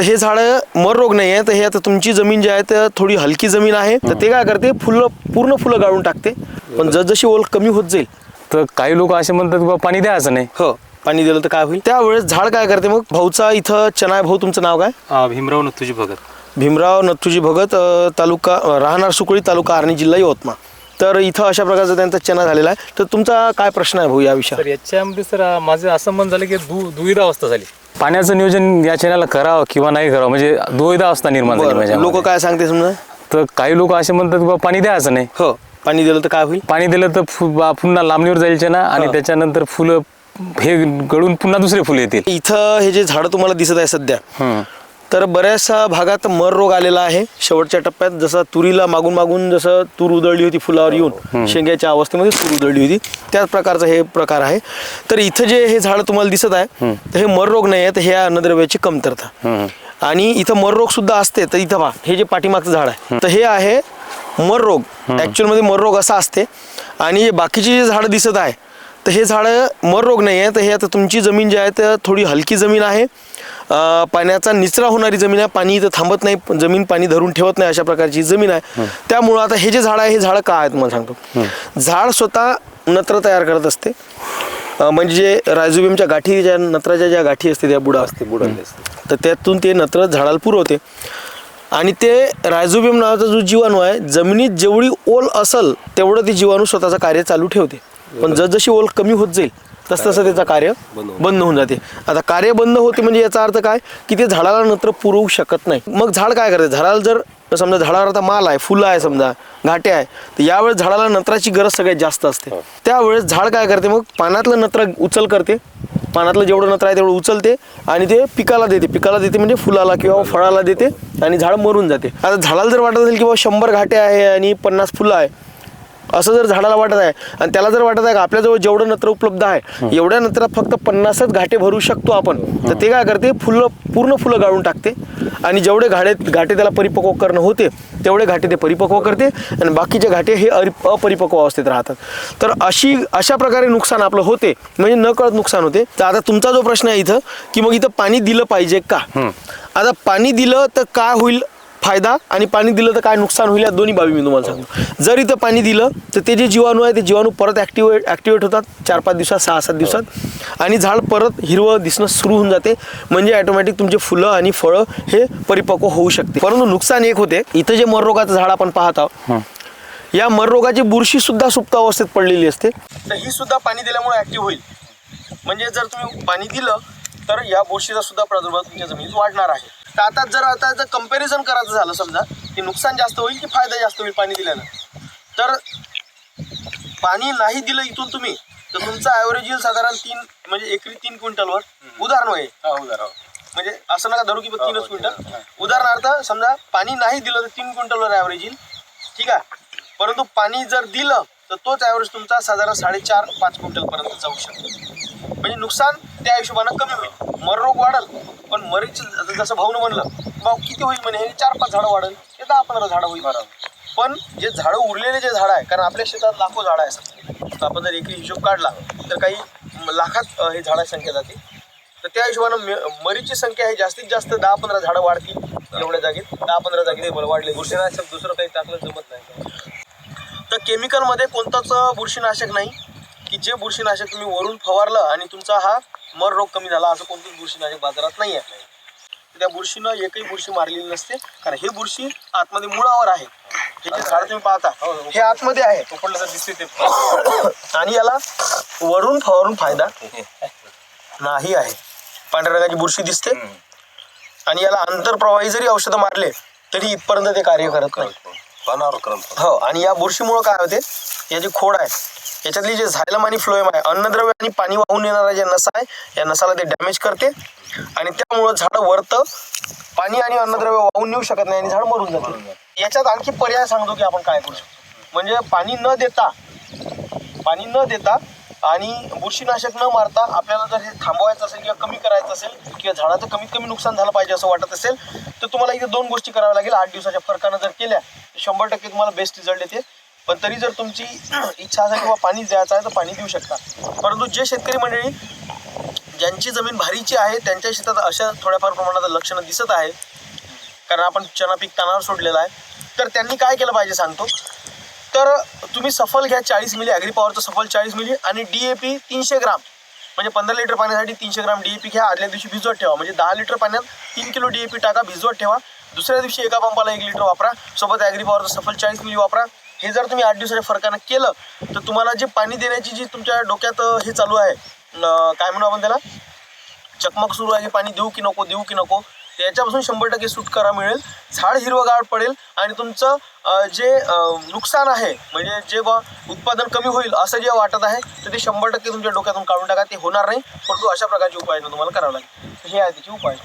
तर हे झाडं मर रोग नाही आहे तर हे आता तुमची जमीन जी आहे तर थोडी हलकी जमीन आहे. तर ते काय करते फुलं पूर्ण फुलं गाळून टाकते. पण जसजशी ओल कमी होत जाईल. तर काही लोक असे म्हणतात की बा पाणी द्यायचं नाही. हो पाणी दिलं तर काय होईल? त्यावेळेस झाड काय करते मग? भाऊचा इथं चनाय भाऊ तुमचं नाव काय? अ, भीमराव नथुजी भगत. भीमराव नथुजी भगत अ, तालुका अ, राहणार सुकळी तालुका आर्णी जिल्हा यवतमाळ. तर इथं अशा प्रकारचा त्यांचा चना झालेला आहे. तर तुमचा काय प्रश्न आहे भाऊ या विषयावर? तर याच्यामध्ये सर माझं असं मन झालं की दु दुविधा अवस्था झाली. पाण्याचं नियोजन या चॅनलला करावं किंवा नाही करावं? म्हणजे दुविधा अवस्था निर्माण झाली लोक माझ्यामध्ये. काय सांगते समजा? तर काही लोक असे म्हणतात की बा पाणी द्यायचं नाही. हो. पाणी दिलं तर काय होईल? पाणी दिलं तर फु- बा- पुन्हा लांबणीवर जाईल चना आणि. त्याच्यानंतर फुलं हे गळून पुन्हा दुसरे फुलं येतील. इथं हे जे झाडं तुम्हाला दिसत आहे सध्या हम्म. तर बऱ्याचशा भागात मर रोग आलेला आहे. शेवटच्या टप्प्यात जसं तुरीला मागून मागून जसं तूर उधळली होती फुलावर येऊन शेंग्याच्या अवस्थेमध्ये तूर उधळली होती. त्याच प्रकारचा हे प्रकार आहे. तर इथं जे हे झाड तुम्हाला दिसत आहे तर हे मर रोग नाही आहे तर हे अन्नद्रव्याची कमतरता. आणि इथं मर रोग सुद्धा असते तर इथं पहा हे जे पाठीमागचं झाड आहे तर हे आहे मर रोग. ऍक्च्युअलमध्ये मर रोग असा असते. आणि हे बाकीची जे झाडं दिसत आहे तर हे झाडं मर रोग नाही आहे तर हे आता तुमची जमीन जी आहे तर थोडी हलकी जमीन आहे. पाण्याचा निचरा होणारी जमीन आहे. पाणी इथं थांबत नाही. जमीन पाणी धरून ठेवत नाही अशा प्रकारची जमीन आहे. त्यामुळं आता हे जे झाड आहे हे झाडं का आहेत मला सांगतो. झाड स्वतः नत्र तयार करत असते. म्हणजे जे रायझोबियमच्या गाठी ज्या नत्राच्या ज्या गाठी असते त्या बुडा असते. बुडाले तर त्यातून ते नत्र झाडाला पुरवते. आणि ते रायझोबियम नावाचा जो जीवाणू आहे जमिनीत जेवढी ओल असल तेवढं ते जीवाणू स्वतःचं कार्य चालू ठेवते. पण जसजशी ओल कमी होत जाईल तस तसं त्याचं कार्य बंद होऊन जाते. आता कार्य बंद होते म्हणजे याचा अर्थ काय? की ते झाडाला नत्र पुरवू शकत नाही. मग झाड काय करते? झाडाला जर समजा झाडावर आता माल आहे फुलं आहे समजा घाटे आहे तर यावेळेस झाडाला नत्राची गरज सगळ्यात जास्त असते. त्यावेळेस झाड काय करते मग? पाण्यातलं नत्र उचल करते. पाण्यातलं जेवढं नत्र आहे तेवढं उचलते आणि ते पिकाला देते. पिकाला देते म्हणजे फुलाला किंवा फळाला देते आणि झाड मरून जाते. आता झाडाला जर वाटत असेल की बाबा शंभर घाटे आहे आणि पन्नास फुलं आहे असं जर झाडाला वाटत आहे आणि त्याला जर वाटत आहे का आपल्याजवळ जेवढं नत्र उपलब्ध आहे एवढ्या नत्रात फक्त पन्नासच घाटे भरू शकतो आपण. तर ते काय करते फुलं पूर्ण फुलं गाळून टाकते आणि जेवढे घाटे घाटे त्याला परिपक्व करणं होते तेवढे घाटे ते परिपक्व करते आणि बाकीचे घाटे हे अरि- अपरिपक्व अवस्थेत राहतात. तर अशी अशा प्रकारे नुकसान आपलं होते म्हणजे न कळत नुकसान होते. तर आता तुमचा जो प्रश्न आहे इथं की मग इथं पाणी दिलं पाहिजे का? आता पाणी दिलं तर काय होईल? फायदा आणि पाणी दिलं तर काय नुकसान होईल या दोन्ही बाबी मी तुम्हाला सांगतो. जर इथं पाणी दिलं तर ते जे जीवाणू आहे ते जीवाणू परत ॲक्टिवेट ॲक्टिवेट होतात. चार पाच दिवसात सहा सात दिवसात. आणि झाड परत हिरवं दिसणं सुरू होऊन जाते. म्हणजे ॲटोमॅटिक तुमचे फुलं आणि फळं हे परिपक्व होऊ शकते. परंतु नुकसान एक होते. इथं जे मररोगाचं झाड आपण पाहत आहोत या मररोगाची बुरशी सुद्धा सुप्त अवस्थेत पडलेली असते. तर ही सुद्धा पाणी दिल्यामुळे ॲक्टिव्ह होईल. म्हणजे जर तुम्ही पाणी दिलं तर या बुरशीचा सुद्धा प्रादुर्भाव तुमच्या जमिनीत वाढणार आहे. तर आता जर आता जर कंपॅरिझन करायचं झालं समजा की नुकसान जास्त होईल की फायदा जास्त होईल पाणी दिल्यानं? तर पाणी नाही दिलं इथून तुम्ही तर तुमचा ॲव्हरेज येईल साधारण तीन म्हणजे एकरी तीन क्विंटलवर. उदाहरण होईल म्हणजे असं नका धरू की तीनच क्विंटल. उदाहरणार्थ समजा पाणी नाही दिलं तर तीन क्विंटलवर ॲव्हरेज येईल. ठीक आहे? परंतु पाणी जर दिलं तर तोच ॲव्हरेज तुमचा साधारण साडेचार पाच क्विंटल पर्यंत जाऊ शकतो. म्हणजे नुकसान त्या हिशोबानं कमी होईल. मर रोग वाढल पण मरीच जसं भाऊनं म्हणलं भाऊ किती होईल म्हणे? हे चार पाच झाडं वाढल हे दहा पंधरा झाडं होईल. पण जे झाडं उरलेले जे झाडं आहे कारण आपल्या शेतात लाखो झाडं आहे आपण जर एकरी हिशोब काढला तर काही लाखात हे झाडाची संख्या जाते तर त्या हिशोबानं मरीची संख्या ही जास्तीत जास्त दहा पंधरा झाडं वाढतील एवढ्या जागेत. दहा पंधरा जागेत वाढले. बुरशीनाशक दुसरं काही टाकलं जमत नाही. तर केमिकलमध्ये कोणताच बुरशीनाशक नाही की जे बुरशीनाशक तुम्ही वरून फवारलं आणि तुमचा हा मर रोग कमी झाला असं कोणतंच बुरशीनाशक बाजारात नाही आहे त्या बुरशीनं एकही बुरशी मारलेली नसते कारण हे बुरशी आतमध्ये मुळावर आहे. हे जे झाड तुम्ही पाहता हे आतमध्ये आहे. दिसते ते आणि याला वरून फवारून फायदा नाही आहे. पांढऱ्या रंगाची बुरशी दिसते. आणि याला आंतरप्रवाही जरी औषधं मारले तरी इथपर्यंत ते कार्य करत नाही. हो आणि या बुरशीमुळं काय होते? याची खोड आहे याच्यातली जे झायलम आणि फ्लोएम आहे अन्नद्रव्य आणि पाणी वाहून येणारा जे नसा आहे या नसाला ते डॅमेज करते. आणि त्यामुळं झाडं वरतं पाणी आणि अन्नद्रव्य वाहून नेऊ शकत नाही आणि झाड मरून जाते याच्यात आणखी पर्याय सांगतो की आपण काय करू शकतो. म्हणजे पाणी न देता पाणी न देता आणि बुरशीनाशक न मारता आपल्याला जर हे थांबवायचं असेल किंवा कमी करायचं असेल किंवा झाडाचं कमीत कमी नुकसान झालं पाहिजे असं वाटत असेल तर तुम्हाला इथे दोन गोष्टी कराव्या लागेल. आठ दिवसाच्या फरकानं जर केल्या शंभर टक्के तुम्हाला बेस्ट रिझल्ट येते. पण तरी जर तुमची इच्छा असेल किंवा पाणी द्यायचं आहे तर पाणी देऊ शकता. परंतु जे शेतकरी मंडळी ज्यांची जमीन भारीची आहे त्यांच्या शेतात अशा थोड्याफार प्रमाणात लक्षणं दिसत आहे कारण आपण चना पीक तानावर सोडलेलं आहे. तर त्यांनी काय केलं पाहिजे सांगतो. तर तुम्ही सफल घ्या चाळीस मिली ॲग्री पॉवरचं सफल चाळीस मिली आणि डी ए पी तीनशे ग्राम. म्हणजे पंधरा लिटर पाण्यासाठी तीनशे ग्राम डी ए पी घ्या. आदल्या दिवशी भिजवत ठेवा. म्हणजे दहा लिटर पाण्यात तीन किलो डी ए पी टाका भिजवत ठेवा. दुसऱ्या दिवशी एका पंपाला एक लिटर वापरा. सोबत ॲग्रीपॉवरचं सफल चाळीस मिली वापरा. हे जर तुम्ही आठ दिवसाच्या फरकानं केलं तर तुम्हाला जे पाणी देण्याची जी तुमच्या डोक्यात हे चालू आहे काय म्हणू आपण त्याला? चकमक सुरू आहे की पाणी देऊ की नको देऊ की नको याच्यापासून शंभर टक्के सुटकारा मिळेल. झाड हिरवगार पडेल आणि तुमचं जे नुकसान आहे म्हणजे जे बा उत्पादन कमी होईल असं जे वाटत आहे तर ते शंभर टक्के तुमच्या डोक्यातून काढून टाका. ते होणार नाही परंतु अशा प्रकारचे उपाय तुम्हाला करावं लागेल हे आहे त्याचे उपाय.